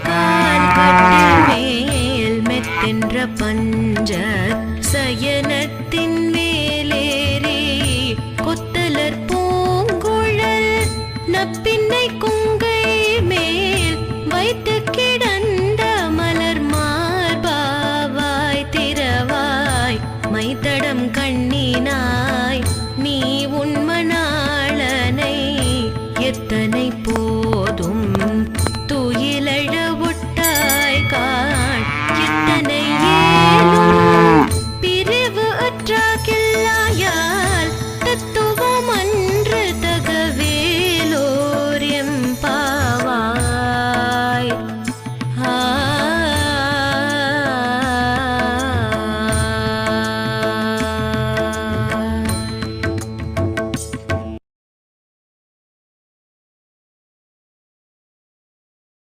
கால் கட்டி மேல் மெத்தென்ற பஞ்ச சயனத்தின் மேலேறி கொத்தலர் பூங்குழல் நப்பின்னை குங்கை மேல் வைத்து கிடந்த மலர் மார்பாவாய் திரவாய் மைத்தடம் கண்ணினாய் நீ は